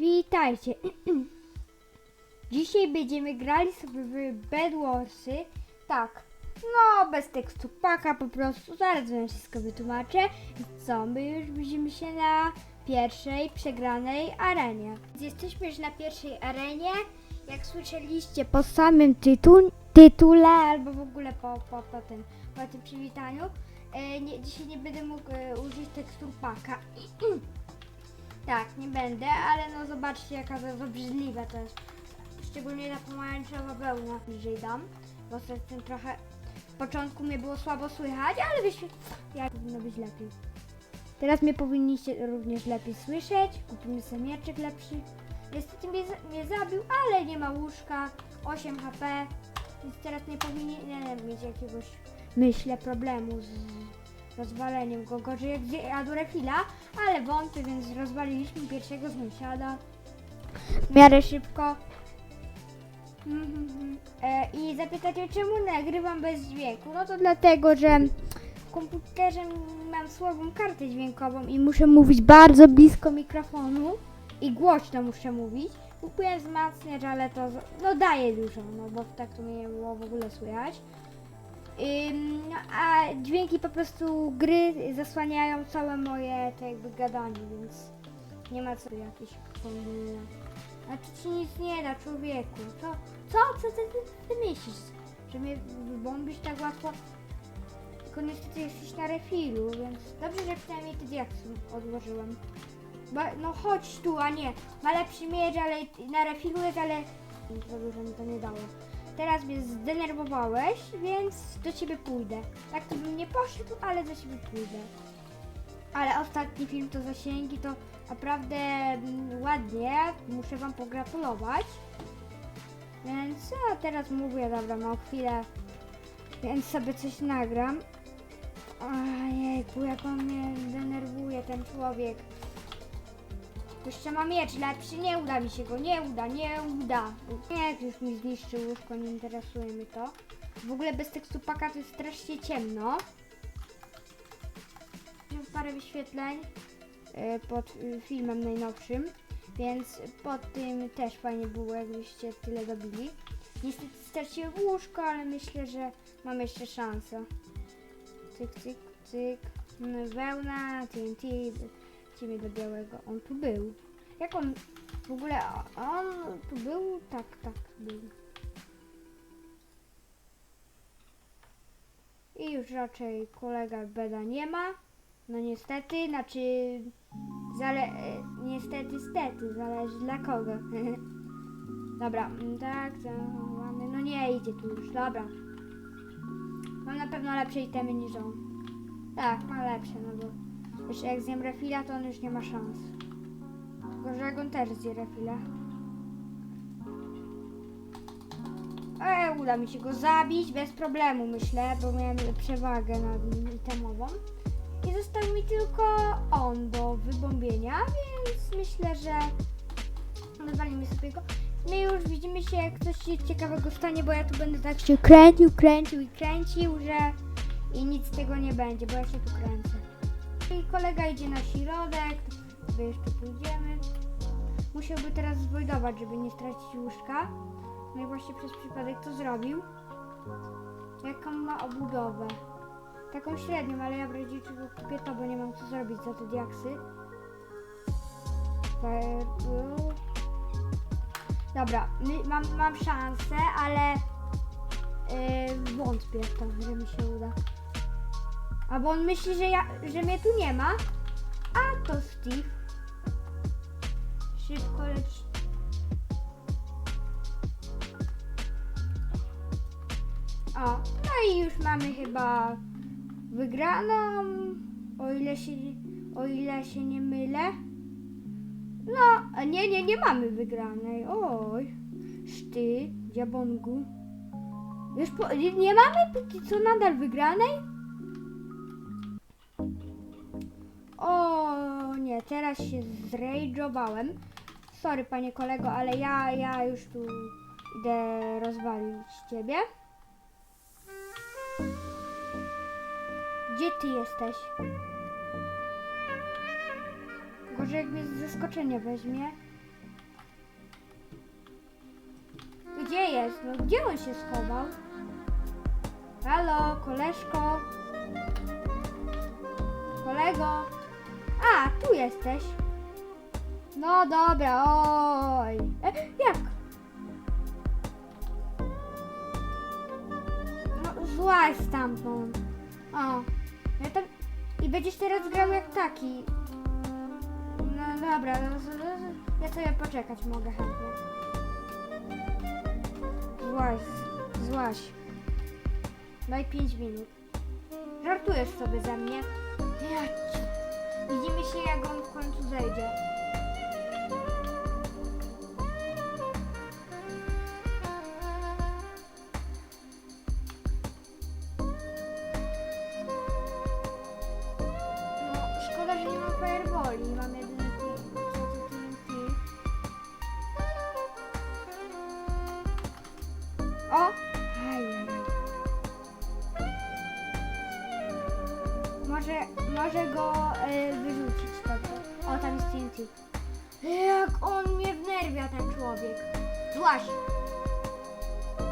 Witajcie. Dzisiaj będziemy grali sobie w Bedwarsy. Tak, no bez tekstu paka po prostu. Zaraz wam wszystko wytłumaczę. I Co, my już widzimy się na pierwszej przegranej arenie. Jesteśmy już na pierwszej arenie. Jak słyszeliście po samym tytu- tytule albo w ogóle po, po, po, tym, po tym przywitaniu, e, nie, dzisiaj nie będę mógł e, użyć tekstur paka. Tak, nie będę, ale no zobaczcie jaka to to jest. Szczególnie ta pomarańczowa wełna bliżej dam, bo z tym trochę w początku mnie było słabo słychać, ale wyświe... Jak powinno być lepiej. Teraz mnie powinniście również lepiej słyszeć. Kupimy sobie mieczek lepszy. Niestety mnie, mnie zabił, ale nie ma łóżka. 8 HP. Więc teraz nie powinienem mieć jakiegoś, myślę, problemu z rozwaleniem go. Gorzej jak zjadł wątpię, więc rozwaliliśmy pierwszego sąsiada w miarę szybko. Mhm. E, I zapytacie, czemu nagrywam bez dźwięku? No to dlatego, że w komputerze mam słabą kartę dźwiękową i muszę mówić bardzo blisko mikrofonu i głośno muszę mówić. Kupuję wzmacniacz, ale to no daje dużo, no bo tak to mnie nie było w ogóle słychać. No, a dźwięki po prostu gry zasłaniają całe moje to jakby gadanie, więc nie ma co jakieś kombinować. A to ci nic nie da, człowieku. Co? Co? Co ty, ty, ty myślisz? Że mnie tak łatwo? Tylko niestety jesteś na refilu, więc dobrze, że przynajmniej ty diaksy odłożyłem. Ba, no chodź tu, a nie. Ma lepszy miecz, ale na refilu jest, ale za dużo mi to nie dało. Teraz mnie zdenerwowałeś, więc do ciebie pójdę. Tak to bym nie poszedł, ale do ciebie pójdę. Ale ostatni film to zasięgi, to naprawdę mm, ładnie. Muszę wam pogratulować. Więc ja teraz mówię, dobra, mam chwilę, więc sobie coś nagram. Ojejku, jak on mnie denerwuje, ten człowiek. Jeszcze mam miecz lepszy, nie uda mi się go, nie uda, nie uda. Nie, już mi zniszczył łóżko, nie interesuje mnie to. W ogóle bez tekstu paka to jest strasznie ciemno. Mam parę wyświetleń y, pod y, filmem najnowszym, więc pod tym też fajnie było, jakbyście tyle dobili. Niestety straciłem łóżko, ale myślę, że mam jeszcze szansę. Cyk, cyk, cyk. Wełna, TNT, lecimy do białego. On tu był. Jak on w ogóle, on tu był? Tak, tak, był. I już raczej kolega Beda nie ma. No niestety, znaczy zale... e, niestety, stety, zależy dla kogo. dobra, mm, tak, mamy? No nie idzie tu już, dobra. Mam na pewno lepsze itemy niż on. Tak, ma lepsze, no bo jeszcze jak zjem refila, to on już nie ma szans. Tylko, że jak on też zje refila. E, uda mi się go zabić bez problemu, myślę, bo miałem przewagę nad nim itemową. I został mi tylko on do wybombienia, więc myślę, że rozwalimy sobie go. My już widzimy się, jak coś się ciekawego stanie, bo ja tu będę tak się kręcił, kręcił i kręcił, że i nic z tego nie będzie, bo ja się tu kręcę. I kolega idzie na środek, to jeszcze pójdziemy. Musiałby teraz zwojdować, żeby nie stracić łóżka. No i właśnie przez przypadek to zrobił. Jaką ma obudowę? Taką średnią, ale ja w razie czego kupię to, bo nie mam co zrobić za te diaksy. Dobra, mam, mam szansę, ale yy, wątpię w to, że mi się uda. A bo on myśli, że, ja, że mnie tu nie ma. A to Steve. Szybko leci. O, no i już mamy chyba wygraną, o ile się, o ile się nie mylę. No, nie, nie, nie mamy wygranej. Oj, szty, diabongu. Już po, nie mamy póki co nadal wygranej? O nie, teraz się zrage'owałem. Sorry panie kolego, ale ja, ja już tu idę rozwalić ciebie. Gdzie ty jesteś? Gorzej jak mnie z zaskoczenia weźmie. gdzie jest? No gdzie on się schował? Halo, koleżko? Kolego? A, tu jesteś. No dobra, oj. E, jak? No, złaź stamtąd. O, ja tam... I będziesz teraz grał jak taki. No dobra, no, ja sobie poczekać mogę chętnie. Złaź, złaź. Daj 5 minut. Żartujesz sobie ze mnie? Ja. Widzimy się jak on w końcu zejdzie. No, szkoda, że nie mam TNT. O! Może, może go Złaś!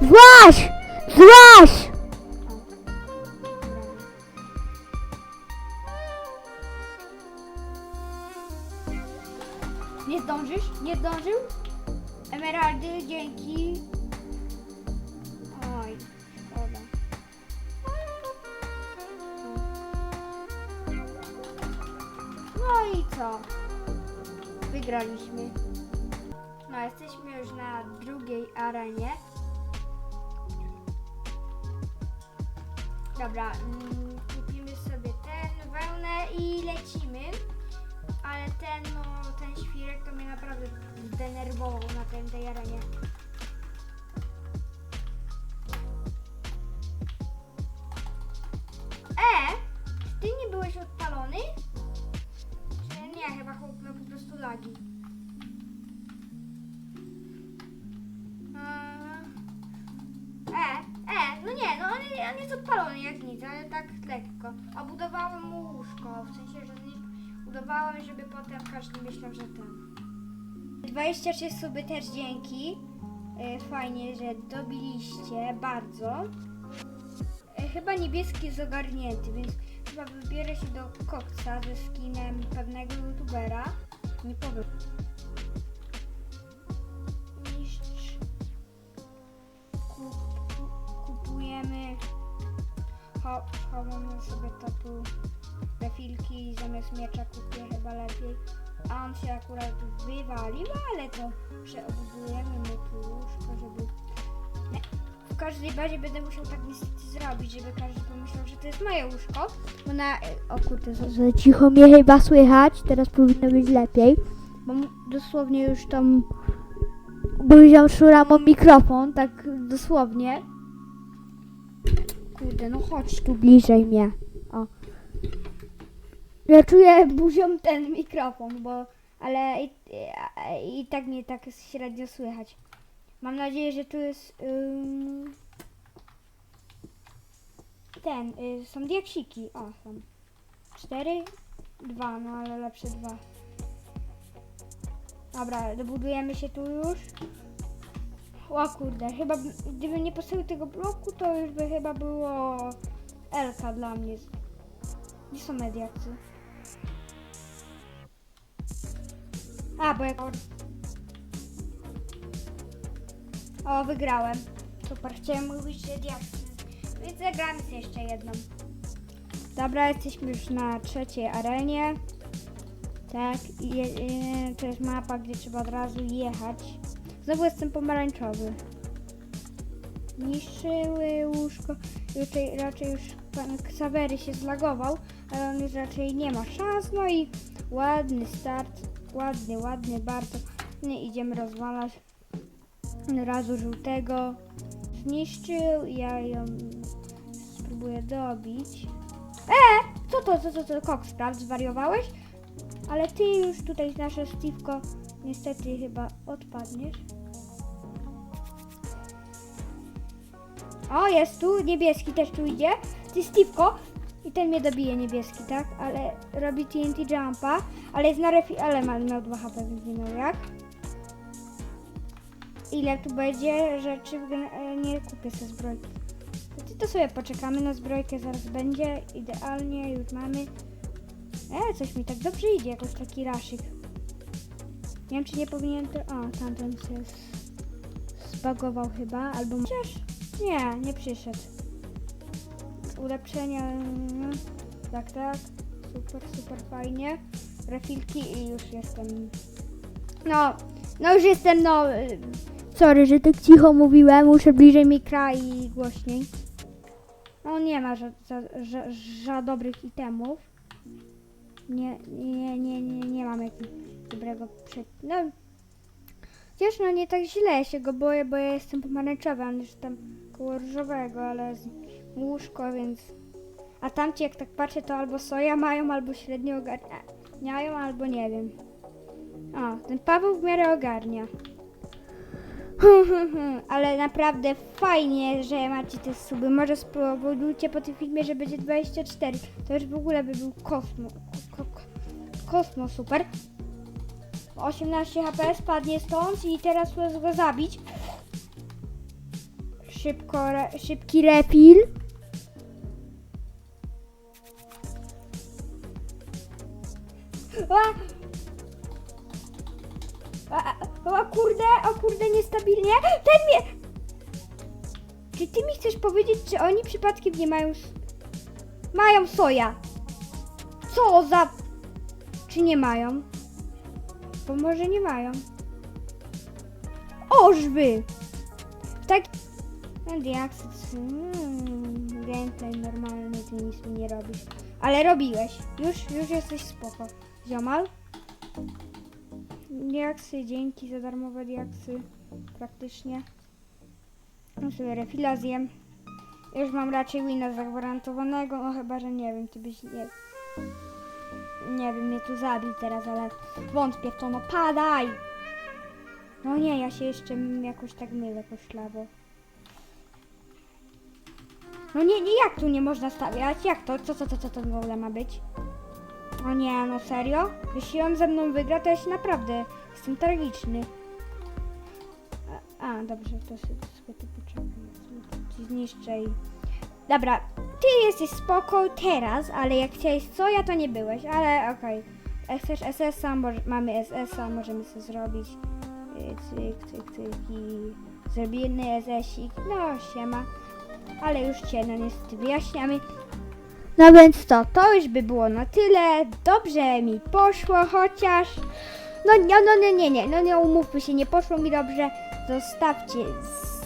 Złaś! Złaś! Nie zdążysz? Nie zdążył? Emeraldy, dzięki. Oj, szkoda. No i co? Wygraliśmy. No, jesteśmy już na drugiej arenie. Dobra, mm, kupimy sobie ten wełnę i lecimy. Ale ten, no, ten świrek to mnie naprawdę zdenerwował na tej, arenie. E, ty nie byłeś odpalony? Czy nie, chyba chłop miał po prostu lagi. On, jest odpalony jak nic, ale tak lekko. A budowałem mu łóżko, w sensie, że nie budowałem, żeby potem każdy myślał, że ten. 26 sobie też dzięki. E, fajnie, że dobiliście bardzo. E, chyba niebieski jest ogarnięty, więc chyba wybierę się do koksa ze skinem pewnego youtubera. Nie powiem. Mistrz kup, kupujemy. Cho, chowamy sobie to tu refilki zamiast miecza kupię chyba lepiej. A on się akurat wywalił, ale to przeobudujemy mu tu łóżko, żeby. Nie. W każdej bazie będę musiał tak niestety zrobić, żeby każdy pomyślał, że to jest moje łóżko. Bo na. O kurde, za, Za cicho mnie chyba słychać, teraz powinno być lepiej. bo dosłownie już tam Buzią szuram o mikrofon, tak dosłownie. Kurde, no chodź tu. bliżej mnie. Ja czuję buzią ten mikrofon, bo ale i, i, i tak mnie tak średnio słychać. Mam nadzieję, że tu jest ym, ten, y, są diaksiki. O, są. Cztery? Dwa, no ale lepsze dwa. Dobra, dobudujemy się tu już. O kurde, chyba gdybym nie postawił tego bloku, to już by chyba było Elka dla mnie. Gdzie są mediacy? A, bo jak... O, wygrałem. Super, chciałem mówić, że. Więc zagramy jeszcze jedną. Dobra, jesteśmy już na trzeciej arenie. Tak, je, e, to jest mapa, gdzie trzeba od razu jechać. Znowu jestem pomarańczowy. Niszczyły łóżko. Raczej, raczej już pan Ksawery się zlagował, ale on już raczej nie ma szans. No i ładny start. Ładny, ładny, bardzo. Nie idziemy rozwalać. Razu żółtego zniszczył. Ja ją spróbuję dobić. E! Co to, co to, co to? Cox, prawda? Zwariowałeś? Ale ty już tutaj, nasze Steve'ko, niestety chyba odpadniesz. O, jest tu, niebieski też tu idzie. Ty Steve'ko. I ten mnie dobije niebieski, tak? Ale robi TNT jumpa. Ale jest na refi... Ale ma, miał 2 HP, więc nie miał jak. ile tu będzie rzeczy, e, nie kupię sobie zbrojki. To, to sobie poczekamy na zbrojkę, zaraz będzie, idealnie, już mamy. E, coś mi tak dobrze idzie, jakoś taki raszyk. Nie wiem, czy nie powinien to... O, tamten się zbagował chyba, albo... Chociaż... Nie, nie przyszedł. Ulepszenia... mm, Tak, tak. Super, super fajnie. Refilki i już jestem... No, no już jestem, no... y, Sorry, że tak cicho mówiłem, muszę bliżej mi... mikra i głośniej. No nie ma za, za, za, za dobrych itemów. Nie, nie, nie, nie, nie mam jakiegoś dobrego przed... No, chociaż no nie tak źle się go boję, bo ja jestem pomarańczowy, on już tam koło różowego, ale z łóżko, więc... A tamci jak tak patrzę, to albo soja mają, albo średnio ogarniają, albo nie wiem. O, ten Paweł w miarę ogarnia. Ale naprawdę fajnie, że macie te suby. Może spróbujcie po tym filmie, że będzie 24. To już w ogóle by był kosmo. Ko, ko, kosmo super. 18 HP spadnie stąd i teraz go zabić. Szybko, re, szybki refil. A! A, a, o kurde, o kurde, niestabilnie. Ten mnie... Czy ty mi chcesz powiedzieć, czy oni przypadkiem nie mają... Mają soja. Co za... Czy nie mają? Bo może nie mają. Ożby! Tak... Diaksyt... Mm, gameplay normalny, ty nic mi nie robisz. Ale robiłeś. Już, już jesteś spoko. Ziomal? Diaksy, dzięki za darmowe diaksy. Praktycznie. No sobie refila zjem. Już mam raczej wina zagwarantowanego, no chyba, że nie wiem, ty byś nie... Nie wiem, mnie tu zabił teraz, ale wątpię w to, no padaj! No nie, ja się jeszcze jakoś tak mylę poszlawo. No nie, nie, jak tu nie można stawiać? Jak to? Co, co, co, co to w ogóle ma być? O nie, no serio? Jeśli on ze mną wygra, to ja się naprawdę jestem tragiczny. A, a dobrze, to sobie, to ci zniszczę i... Dobra, ty jesteś spoko teraz, ale jak chciałeś co, ja to nie byłeś, ale okej. Jak Chcesz SS-a, mamy SS-a, możemy sobie zrobić. Y, Cyk, cyk, cyk i zrobimy SS-ik. No, siema. Ale już cię, no niestety wyjaśniamy. No więc to, to już by było na tyle. Dobrze mi poszło, chociaż. No nie, no nie, nie, nie, no nie umówmy się, nie poszło mi dobrze. Zostawcie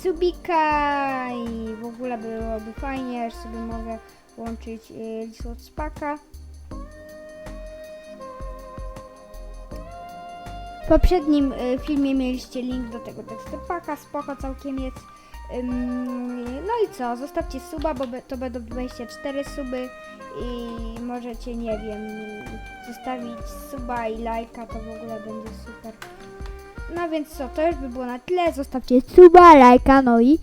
subika i w ogóle byłoby fajnie, że sobie mogę łączyć y, list od spaka. W poprzednim y, filmie mieliście link do tego tekstopaka, spoko całkiem jest. No i co, zostawcie suba, bo to będą 24 suby i możecie, nie wiem, zostawić suba i lajka, to w ogóle będzie super. No więc co, to już by było na tyle, zostawcie Suba, lajka, no i